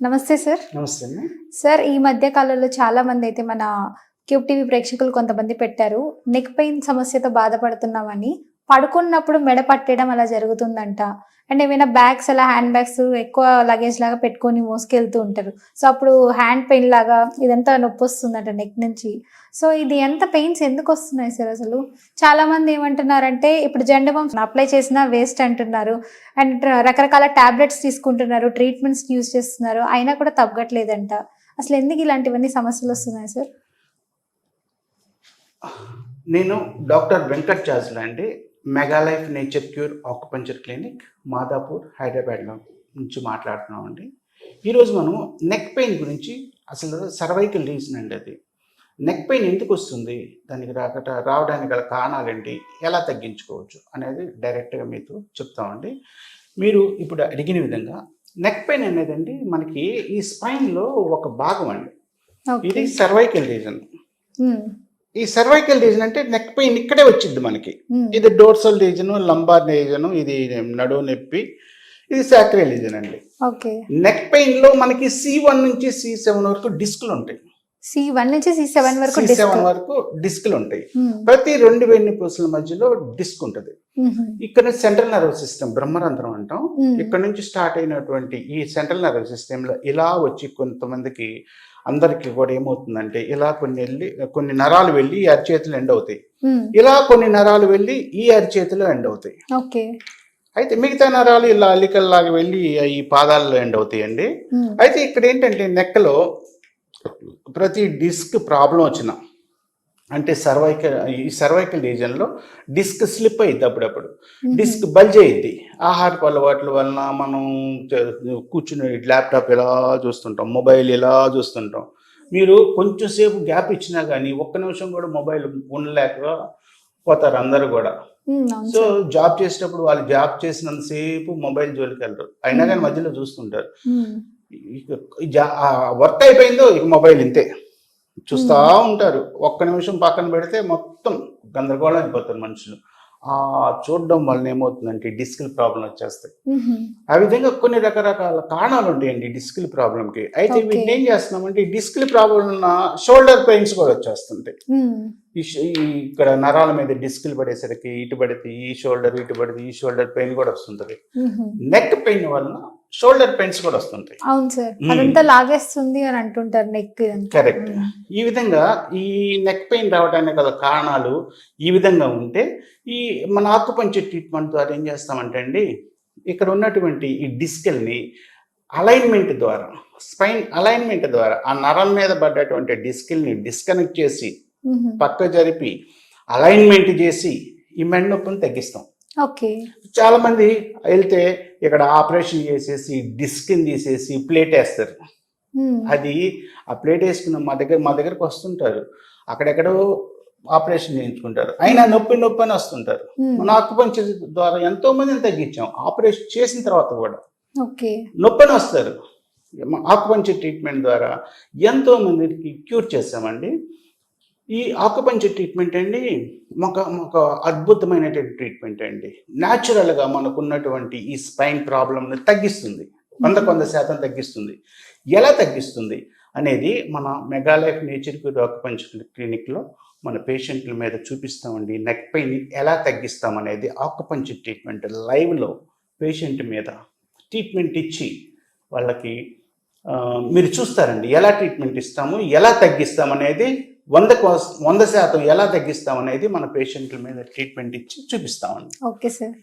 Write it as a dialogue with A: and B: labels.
A: నమస్తే సార్.
B: నమస్తే
A: సార్ ఈ మధ్య కాలంలో చాలా మంది అయితే మన క్యూబ్ టీవీ ప్రేక్షకులు కొంతమంది పెట్టారు. నెక్ పెయిన్ సమస్యతో బాధపడుతున్నామని పడుకున్నప్పుడు మెడ పట్టడం అలా జరుగుతుందంట. అండ్ ఏమైనా బ్యాగ్స్ అలా హ్యాండ్ బ్యాగ్స్ ఎక్కువ లగేజ్ లాగా పెట్టుకొని మోసుకెళ్తూ ఉంటారు. సో అప్పుడు హ్యాండ్ పెయిన్ లాగా ఇదంతా నొప్పి వస్తుందంట నెక్ నుంచి. సో ఇది ఎంత పెయిన్స్ ఎందుకు వస్తున్నాయి సార్ అసలు? చాలా మంది ఏమంటున్నారంటే ఇప్పుడు జెండబామ్ అప్లై చేసినా వేస్ట్ అంటున్నారు. అండ్ రకరకాల టాబ్లెట్స్ తీసుకుంటున్నారు ట్రీట్మెంట్స్ యూజ్ చేస్తున్నారు. అయినా కూడా తగ్గట్లేదంట. అసలు ఎందుకు ఇలాంటివన్నీ సమస్యలు వస్తున్నాయి సార్?
B: నేను డాక్టర్ వెంకట్ జాజుల అండి. Megalife nature cure acupuncture clinic Madhapur హైదరాబాద్లో నుంచి మాట్లాడుతున్నాం అండి ఈరోజు మనం నెక్ పెయిన్ గురించి అసలు సర్వైకల్ రీజన్ అండి అది. నెక్ పెయిన్ ఎందుకు వస్తుంది? దానికి రాకట రావడానికి గల కారణాలు ఏంటి? ఎలా తగ్గించుకోవచ్చు అనేది డైరెక్ట్గా మీతో చెప్తామండి. మీరు ఇప్పుడు అడిగిన విధంగా నెక్ పెయిన్ అనేది అండి మనకి ఈ స్పైన్లో ఒక భాగం అండి. ఇది సర్వైకల్ రీజన్. ఈ సర్వైకల్ రీజన్ అంటే నెక్ పెయిన్ ఇక్కడే వచ్చింది మనకి.
A: ఉమ్,
B: ఇది డోర్సల్ రీజన్ లంబార్ రీజన్ ఇది నడువు నొప్పి ఇది సాక్రల్ రీజన్ అండి. నెక్ పెయిన్లో మనకి సి వన్ నుంచి సి సెవెన్ వరకు డిస్క్లు ఉంటాయి.
A: సి వన్ నుంచి సి సెవెన్ వరకు
B: సెవెన్ వరకు డిస్క్లు ఉంటాయి.
A: ఉమ్,
B: ప్రతి రెండు వెన్నుపూసల మధ్యలో డిస్క్ ఉంటుంది.
A: ఉమ్,
B: ఇక్కడ సెంట్రల్ నర్వ్ సిస్టమ్ బ్రహ్మరంధ్రం అంటాం. ఇక్కడ నుంచి స్టార్ట్ అయినటువంటి ఈ సెంట్రల్ నర్వ్ సిస్టంలో ఇలా వచ్చి కొంతమందికి అందరికీ కూడా ఏమవుతుందంటే ఇలా కొన్ని వెళ్ళి కొన్ని నరాలు వెళ్ళి ఈ అరిచేతులు ఎండ్ అవుతాయి. ఇలా కొన్ని నరాలు వెళ్ళి ఈ అరిచేతిలో ఎండ్ అవుతాయి.
A: ఓకే.
B: అయితే మిగతా నరాలు ఇలా అల్లికల్లాగా వెళ్ళి ఈ పాదాల్లో ఎండ్ అవుతాయండి. అయితే ఇక్కడ ఏంటంటే నెక్కలో ప్రతి డిస్క్ ప్రాబ్లం వచ్చిన అంటే సర్వైకల్ ఈ సర్వైకల్ రీజన్లో డిస్క్ స్లిప్ అయ్యిద్ది అప్పుడప్పుడు. డిస్క్ బల్జ్ అయ్యిద్ది ఆహారపు అలవాట్ల వలన మనం కూర్చుని ల్యాప్టాప్ ఇలా చూస్తుంటాం మొబైల్ ఇలా చూస్తుంటాం. మీరు కొంచెం సేపు గ్యాప్ ఇచ్చినా కానీ ఒక్క నిమిషం కూడా మొబైల్ ఉండలేక పోతారు అందరూ కూడా. సో. జాబ్ చేసేటప్పుడు వాళ్ళు జాబ్ చేసినంతసేపు మొబైల్ జోలికి వెళ్ళరు అయినా కానీ మధ్యలో చూస్తుంటారు. వర్క్ అయిపోయిందో ఇక మొబైల్ ఇంతే. చూస్తూ ఉంటారు. ఒక్క నిమిషం పక్కన పెడితే మొత్తం గందరగోళం అయిపోతారు మనుషులు. ఆ చూడడం వలన ఏమవుతుందంటే డిస్కిల్ ప్రాబ్లం వచ్చేస్తాయి. ఆ విధంగా కొన్ని రకరకాల కారణాలు ఉంటాయండి డిస్కిల్ ప్రాబ్లంకి అయితే. వీటిని ఏం చేస్తున్నామంటే డిస్కిల్ ప్రాబ్లం ఉన్న షోల్డర్ పెయిన్స్ కూడా వచ్చేస్తుంటాయి. ఇక్కడ నరాల మీద డిస్కులు పడేసరికి ఇటు పడితే ఈ షోల్డర్ ఇటు పడితే ఈ షోల్డర్ పెయిన్ కూడా వస్తుంటది. నెక్ పెయిన్ వలన షోల్డర్ పెయిన్స్ కూడా వస్తుంటాయి.
A: అవును సార్. అదంతా లాగేస్తుంది అని అంటుంటారు నెక్
B: Correct. ఈ విధంగా ఈ నెక్ పెయిన్ రావడానికి గల కారణాలు ఈ విధంగా ఉంటే ఈ మన ఆకుపంచర్ ట్రీట్మెంట్ ద్వారా ఏం చేస్తామంటే అండి ఇక్కడ ఉన్నటువంటి ఈ డిస్కెల్ని అలైన్మెంట్ ద్వారా స్పైన్ అలైన్మెంట్ ద్వారా ఆ నరం మీద పడ్డటువంటి డిస్కిల్ని డిస్కనెక్ట్ చేసి పక్క జరిపి అలైన్మెంట్ చేసి ఈ మెడ నొప్పిని తగ్గిస్తాం.
A: ఓకే.
B: చాలా మంది వెళ్తే ఇక్కడ ఆపరేషన్ చేసేసి డిస్క్ని తీసేసి ప్లేట్ వేస్తారు. అది ఆ ప్లేట్ వేసుకున్న మా దగ్గర మా దగ్గరకు వస్తుంటారు. అక్కడెక్కడో ఆపరేషన్ చేయించుకుంటారు. అయినా నొప్పి నొప్పి అని వస్తుంటారు. మన ఆకుపంచర్ ద్వారా ఎంతో మందిని తగ్గించాం. ఆపరేషన్ చేసిన తర్వాత కూడా.
A: ఓకే.
B: నొప్పిని వస్తారు. ఆకుపంచర్ ట్రీట్మెంట్ ద్వారా ఎంతో మందికి క్యూర్ చేస్తామండి ఈ ఆకుపంచర్ ట్రీట్మెంట్ అండి ఒక ఒక అద్భుతమైనటువంటి ట్రీట్మెంట్ అండి. న్యాచురల్గా మనకున్నటువంటి ఈ స్పైన్ ప్రాబ్లమ్ని తగ్గిస్తుంది. వంద కొంత శాతం తగ్గిస్తుంది. ఎలా తగ్గిస్తుంది అనేది మన మెగాలైఫ్ నేచర్ క్యూర్ ఆకుపంచర్ క్లినిక్లో మన పేషెంట్ల మీద చూపిస్తామండి. నెక్ పెయిన్ ఎలా తగ్గిస్తాం అనేది ఆకుపంచర్ ట్రీట్మెంట్ లైవ్లో పేషెంట్ మీద ట్రీట్మెంట్ ఇచ్చి వాళ్ళకి మీరు చూస్తారండి. ఎలా ట్రీట్మెంట్ ఇస్తాము ఎలా తగ్గిస్తాం అనేది వంద వంద శాతం ఎలా తగ్గిస్తాం అనేది మన పేషెంట్ల మీద ట్రీట్మెంట్ ఇచ్చి చూపిస్తామండి.
A: Okay sir.